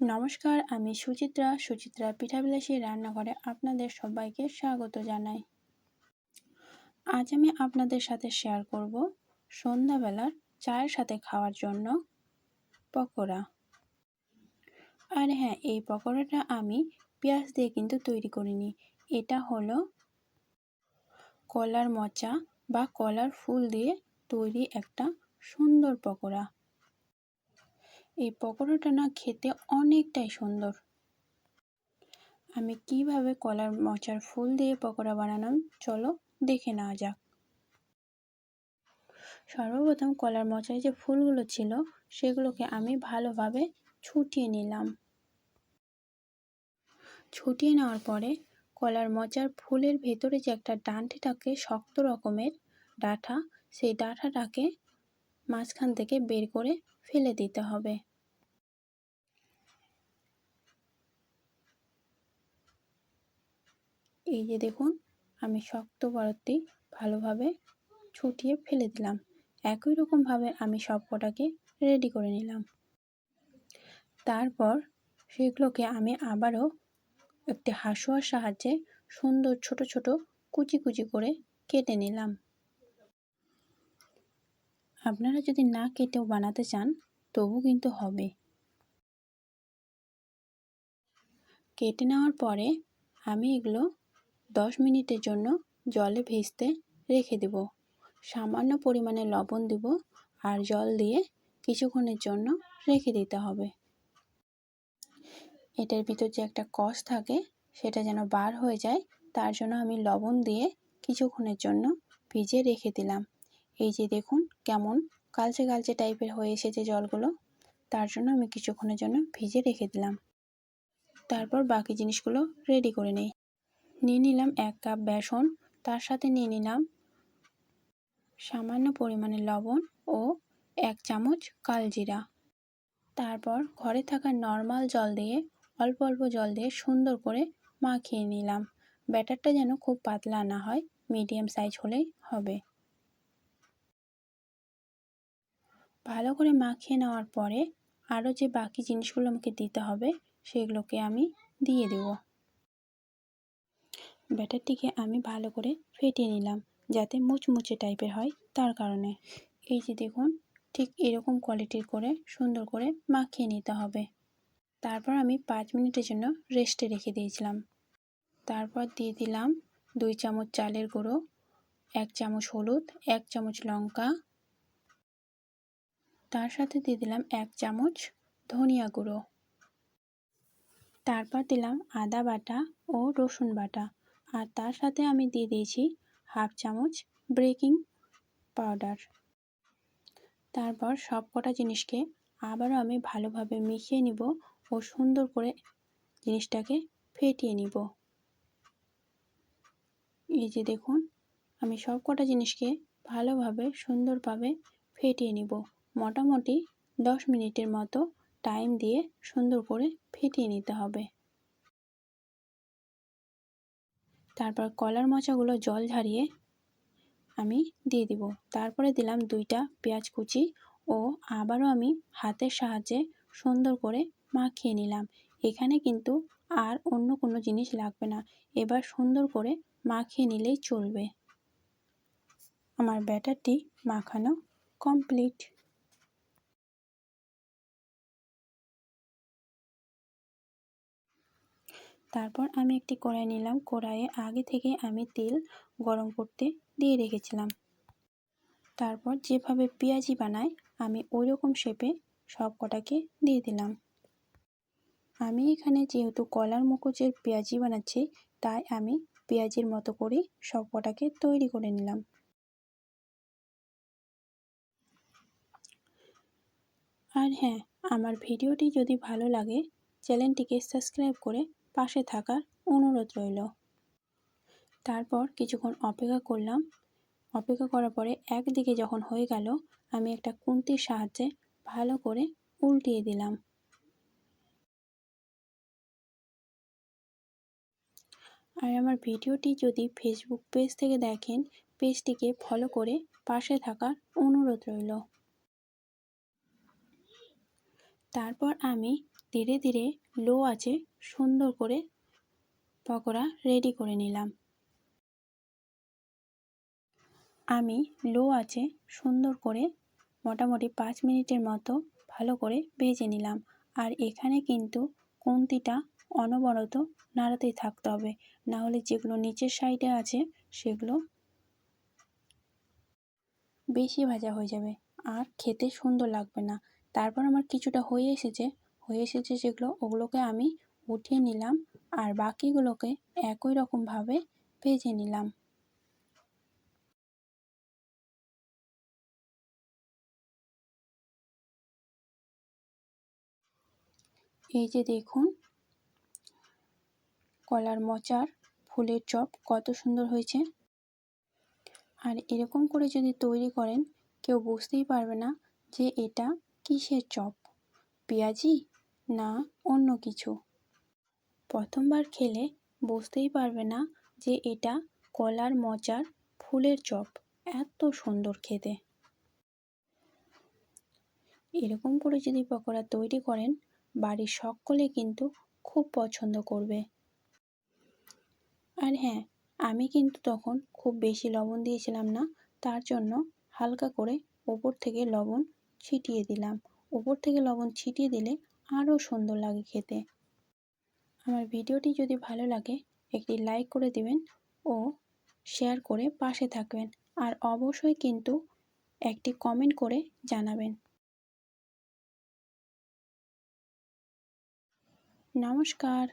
নমস্কার, আমি সুচিত্রা। সুচিত্রা পিঠাবিলাসী রান্নাঘরে আপনাদের সবাইকে স্বাগত জানাই। আজ আমি আপনাদের সাথে শেয়ার করব সন্ধ্যাবেলার চায়ের সাথে খাওয়ার জন্য পকোড়া। আর হ্যাঁ এই পকোড়াটা আমি পেঁয়াজ দিয়ে কিন্তু তৈরি করিনি। এটা হলো কলার মচা বা কলার ফুল দিয়ে তৈরি একটা সুন্দর পকোড়া। এই পকোড়াটা না খেতে অনেকটাই সুন্দর। আমি কীভাবে কলার মোচার ফুল দিয়ে পকোড়া বানালাম, চলো দেখে নেওয়া যাক। সর্বপ্রথম কলার মোচায় যে ফুলগুলো ছিল, সেগুলোকে আমি ভালোভাবে ছুটিয়ে নিলাম। ছুটিয়ে নেওয়ার পরে কলার মোচার ফুলের ভেতরে যে একটা ডাঁটি থাকে শক্ত রকমের ডাঁটা, সেই ডাঁটাটাকে মাঝখান থেকে বের করে ফেলে দিতে হবে। এই যে দেখুন, আমি শক্ত বরফটি ভালোভাবে ছুটিয়ে ফেলে দিলাম। একই রকমভাবে আমি সব কটাকে রেডি করে নিলাম। তারপর সেগুলোকে আমি আবারও একটি হাসুয়ার সাহায্যে সুন্দর ছোট ছোট কুচি কুচি করে কেটে নিলাম। আপনারা যদি না কেটেও বানাতে চান, তবু কিন্তু হবে। কেটে নেওয়ার পরে আমি এগুলো দশ মিনিটের জন্য জলে ভেজতে রেখে দেব। সামান্য পরিমাণে লবণ দেব আর জল দিয়ে কিছুক্ষণের জন্য রেখে দিতে হবে। এটার ভিতর যে একটা কষ থাকে, সেটা যেন বার হয়ে যায়, তার জন্য আমি লবণ দিয়ে কিছুক্ষণের জন্য ভিজে রেখে দিলাম। এই যে দেখুন কেমন কালচে কালচে টাইপের হয়ে এসেছে জলগুলো, তার জন্য আমি কিছুক্ষণের জন্য ভিজে রেখে দিলাম। তারপর বাকি জিনিসগুলো রেডি করে নিই। নিয়ে নিলাম এক কাপ বেসন, তার সাথে নিয়ে নিলাম সামান্য পরিমাণে লবণ ও এক চামচ কালজিরা। তারপর ঘরে থাকা নর্মাল জল দিয়ে, অল্প অল্প জল দিয়ে সুন্দর করে মাখিয়ে নিলাম। ব্যাটারটা যেন খুব পাতলা না হয়, মিডিয়াম সাইজ হলেই হবে। ভালো করে মাখিয়ে নেওয়ার পরে আরও যে বাকি জিনিসগুলো আমাকে দিতে হবে, সেগুলোকে আমি দিয়ে দেবো। ব্যাটারটিকে আমি ভালো করে ফেটিয়ে নিলাম যাতে মুচমুচে টাইপের হয় তার কারণে। এই যে দেখুন, ঠিক এরকম কোয়ালিটির করে সুন্দর করে মাখিয়ে নিতে হবে। তারপর আমি পাঁচ মিনিটের জন্য রেস্টে রেখে দিয়েছিলাম। তারপর দিয়ে দিলাম দুই চামচ চালের গুঁড়ো, এক চামচ হলুদ, এক চামচ লঙ্কা। তার সাথে দিয়ে দিলাম এক চামচ ধনিয়া গুঁড়ো। তারপর দিলাম আদা বাটা ও রসুন বাটা। আর তার সাথে আমি দিয়ে দিয়েছি হাফ চামচ বেকিং পাউডার। তারপর সব কটা জিনিসকে আবারও আমি ভালোভাবে মিশিয়ে নিব ও সুন্দর করে জিনিসটাকে ফেটিয়ে নিব। এই যে দেখুন, আমি সব কটা জিনিসকে ভালোভাবে সুন্দরভাবে ফেটিয়ে নিব। মোটামুটি দশ মিনিটের মতো টাইম দিয়ে সুন্দর করে ফেটিয়ে নিতে হবে। তারপর কলার মোচাগুলো জল ঝারিয়ে আমি দিয়ে দিব। তারপরে দিলাম দুইটা পেঁয়াজ কুচি ও আবারও আমি হাতের সাহায্যে সুন্দর করে মাখিয়ে নিলাম। এখানে কিন্তু আর অন্য কোনো জিনিস লাগবে না। এবার সুন্দর করে মাখিয়ে নিলেই চলবে। আমার ব্যাটারটি মাখানো কমপ্লিট। তারপর আমি একটি কড়াই নিলাম। কড়াইয়ে আগে থেকে আমি তেল গরম করতে দিয়ে রেখেছিলাম। তারপর যেভাবে পেঁয়াজি বানাই, আমি ওই রকম শেপে সব কটাকে দিয়ে দিলাম। আমি এখানে যেহেতু কলার মুখোচের পেঁয়াজি বানাচ্ছি, তাই আমি পেঁয়াজির মতো করে সব কটাকে তৈরি করে নিলাম। আর হ্যাঁ আমার ভিডিওটি যদি ভালো লাগে, চ্যানেলটিকে সাবস্ক্রাইব করে পাশে থাকার অনুরোধ রইল। তারপর কিছুক্ষণ অপেক্ষা করলাম। অপেক্ষা করার পরে একদিকে যখন হয়ে গেল, আমি একটা কুন্তির সাহায্যে ভালো করে উল্টিয়ে দিলাম। আর আমার ভিডিওটি যদি ফেসবুক পেজ থেকে দেখেন পেজটিকে ফলো করে পাশে থাকার অনুরোধ রইল। তারপর আমি ধীরে ধীরে লো আছে, সুন্দর করে পকোড়া রেডি করে নিলাম। আমি লো আছে, সুন্দর করে মোটামুটি পাঁচ মিনিটের মতো ভালো করে ভেজে নিলাম। আর এখানে কিন্তু খুন্তিটা অনবরত নাড়াতেই থাকতে হবে। না হলে যেগুলো নিচের সাইডে আছে, সেগুলো বেশি ভাজা হয়ে যাবে। আর খেতে সুন্দর লাগবে না। তারপর আমার কিছুটা হয়ে এসেছে হয়ে এসেছে যেগুলো ওগুলোকে আমি উঠিয়ে নিলাম আর বাকিগুলোকে একই রকমভাবে ভেজে নিলাম। এই যে দেখুন, কলার মোচার ফুলের চপ কত সুন্দর হয়েছে। আর এরকম করে যদি তৈরি করেন, কেউ বুঝতেই পারবে না যে এটা কিসের চপ। পেঁয়াজি? না, অন্য কিছু। প্রথমবার খেলে বুঝতেই পারবে না যে এটা কলার মোচার ফুলের চপ। এত সুন্দর খেতে। এরকম করে যদি পকোড়া তৈরি করেন, বাড়ির সকলে কিন্তু খুব পছন্দ করবে। আর হ্যাঁ আমি কিন্তু তখন খুব বেশি লবণ দিয়েছিলাম না, তার জন্য হালকা করে ওপর থেকে লবণ ছিটিয়ে দিলাম। ওপর থেকে লবণ ছিটিয়ে দিলে আরও সুন্দর লাগে খেতে। আমার ভিডিওটি যদি ভালো লাগে, একটি লাইক করে দিবেন ও শেয়ার করে পাশে থাকবেন। আর অবশ্যই কিন্তু একটি কমেন্ট করে জানাবেন। নমস্কার।